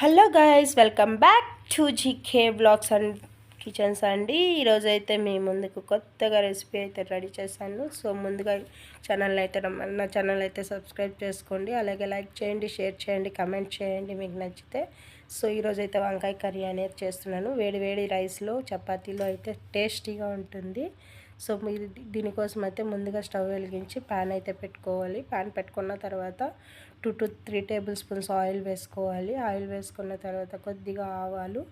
Hello guys welcome back to GK blogs and kitchens అండి. ఈరోజు అయితే మీ ముందుకు కొత్తగా రెసిపీ అయితే రెడీ చేశాను. సో ముందుగా ఛానల్ అయితే నా ఛానల్ అయితే సబ్స్క్రైబ్ చేసుకోండి. అలాగే లైక్ చేయండి షేర్ చేయండి కమెంట్ చేయండి మీకు నచ్చితే. సో ఈరోజు అయితే వంకాయ కర్రీ అనేది చేస్తున్నాను. వేడి వేడి రైస్లో చపాతీలో అయితే టేస్టీగా ఉంటుంది. సో మీరు దీనికోసం అయితే ముందుగా స్టవ్ వెలిగించి ప్యాన్ అయితే పెట్టుకోవాలి. ప్యాన్ పెట్టుకున్న తర్వాత two to three table spoons oil వేసుకోవాలి. ఆయిల్ వేసుకున్న తర్వాత కొద్దిగా ఆవాలు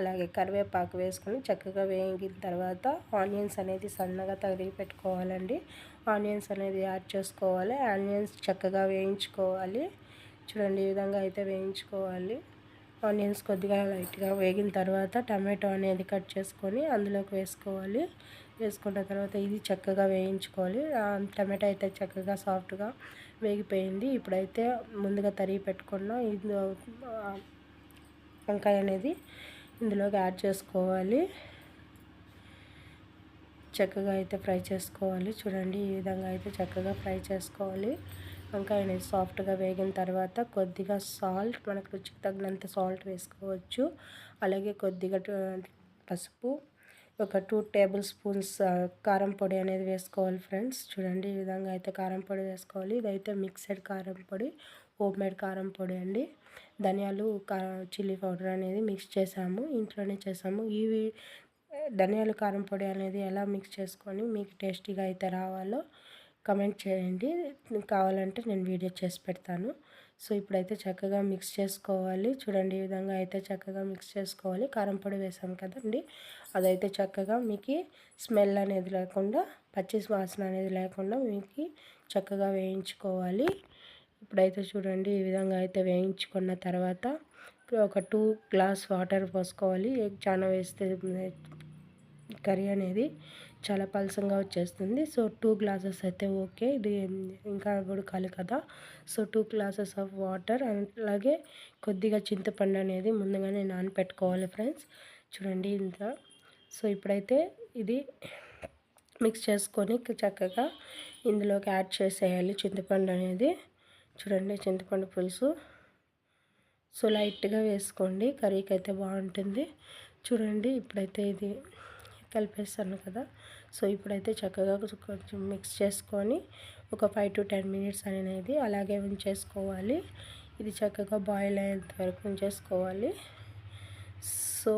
అలాగే కరివేపాకు వేసుకొని చక్కగా వేగిన తర్వాత ఆనియన్స్ అనేది సన్నగా తగిలి పెట్టుకోవాలండి. ఆనియన్స్ అనేది యాడ్ చేసుకోవాలి. ఆనియన్స్ చక్కగా వేయించుకోవాలి. చూడండి ఈ విధంగా అయితే వేయించుకోవాలి. ఆనియన్స్ కొద్దిగా లైట్గా వేగిన తర్వాత టమాటో అనేది కట్ చేసుకొని అందులోకి వేసుకోవాలి. వేసుకున్న తర్వాత ఇది చక్కగా వేయించుకోవాలి. టమాటా అయితే చక్కగా సాఫ్ట్గా వేగిపోయింది. ఇప్పుడైతే ముందుగా తరిగి పెట్టుకున్న ఇది వంకాయ అనేది ఇందులోకి యాడ్ చేసుకోవాలి. చక్కగా అయితే ఫ్రై చేసుకోవాలి. చూడండి ఈ విధంగా అయితే చక్కగా ఫ్రై చేసుకోవాలి. వంకాయ అనేది సాఫ్ట్గా వేగిన తర్వాత కొద్దిగా సాల్ట్ మనకు రుచికి తగినంత సాల్ట్ వేసుకోవచ్చు. అలాగే కొద్దిగా పసుపు ఒక టూ టేబుల్ స్పూన్స్ కారం పొడి అనేది వేసుకోవాలి ఫ్రెండ్స్. చూడండి ఈ విధంగా అయితే కారం పొడి వేసుకోవాలి. ఇదైతే మిక్సెడ్ కారం పొడి హోమ్ మేడ్ కారం పొడి అండి. ధనియాలు చిల్లీ పౌడర్ అనేది మిక్స్ చేసాము ఇంట్లోనే చేసాము. ఇవి ధనియాలు కారం పొడి అనేది ఎలా మిక్స్ చేసుకొని మీకు టేస్టీగా అయితే రావాలో కమెంట్ చేయండి. కావాలంటే నేను వీడియో చేసి పెడతాను. సో ఇప్పుడైతే చక్కగా మిక్స్ చేసుకోవాలి. చూడండి ఈ విధంగా అయితే చక్కగా మిక్స్ చేసుకోవాలి. కారం పొడి వేసాం కదండి. అదైతే చక్కగా మీకు స్మెల్ అనేది లేకుండా పచ్చి వాసన అనేది లేకుండా మీకు చక్కగా వేయించుకోవాలి. ఇప్పుడైతే చూడండి ఈ విధంగా అయితే వేయించుకున్న తర్వాత ఒక టూ గ్లాస్ వాటర్ పోసుకోవాలి. చాలా వేస్తే కర్రీ అనేది చాలా పలసంగా వచ్చేస్తుంది. సో టూ గ్లాసెస్ అయితే ఓకే. ఇది ఇంకా ఉడకాలి కదా. So two glasses of water అలాగే కొద్దిగా చింతపండు అనేది ముందుగానే నానపెట్టుకోవాలి ఫ్రెండ్స్. చూడండి ఇంత. సో ఇప్పుడైతే ఇది మిక్స్ చేసుకొని చక్కగా ఇందులోకి యాడ్ చేసేయాలి చింతపండు అనేది. చూడండి చింతపండు పులుసు. సో లైట్గా వేసుకోండి. కర్రీకి అయితే బాగుంటుంది. చూడండి ఇప్పుడైతే ఇది కలిపేస్తాను కదా. సో ఇప్పుడైతే చక్కగా కొంచెం మిక్స్ చేసుకొని ఒక ఫైవ్ టు టెన్ మినిట్స్ అనేది అలాగే ఉంచేసుకోవాలి. ఇది చక్కగా బాయిల్ అయ్యేంత వరకు ఉంచేసుకోవాలి. సో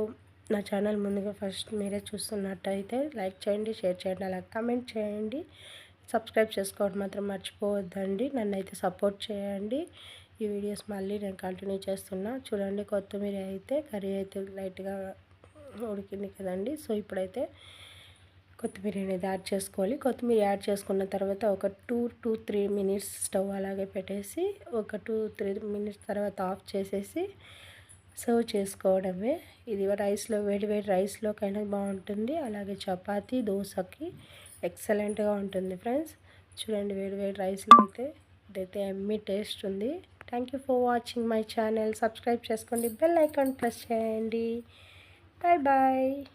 నా ఛానల్ ముందుగా ఫస్ట్ మీరే చూస్తున్నట్టయితే లైక్ చేయండి షేర్ చేయండి అలా కమెంట్ చేయండి. సబ్స్క్రైబ్ చేసుకోవడం మాత్రం మర్చిపోవద్దండి. నన్ను అయితే సపోర్ట్ చేయండి. ఈ వీడియోస్ మళ్ళీ నేను కంటిన్యూ చేస్తున్నా. చూడండి కొత్తిమీర అయితే కర్రీ అయితే లైట్గా ఉడికింది కదండి. సో ఇప్పుడైతే కొత్తిమీర అనేది యాడ్ చేసుకోవాలి. కొత్తిమీర యాడ్ చేసుకున్న తర్వాత ఒక two two three minutes stove అలాగే పెట్టేసి ఒక టూ త్రీ మినిట్స్ తర్వాత ఆఫ్ చేసేసి సర్వ్ చేసుకోవడమే. ఇది రైస్లో వేడి వేడి రైస్లోకైనా బాగుంటుంది. అలాగే చపాతీ దోశకి ఎక్సలెంట్గా ఉంటుంది ఫ్రెండ్స్. చూడండి వేడి వేడి రైస్లో అయితే ఇదైతే ఎమ్మి టేస్ట్ ఉంది. Thank you for watching my channel. Subscribe చేసుకోండి. బెల్ ఐకాన్ ప్రెస్ చేయండి. Bye bye.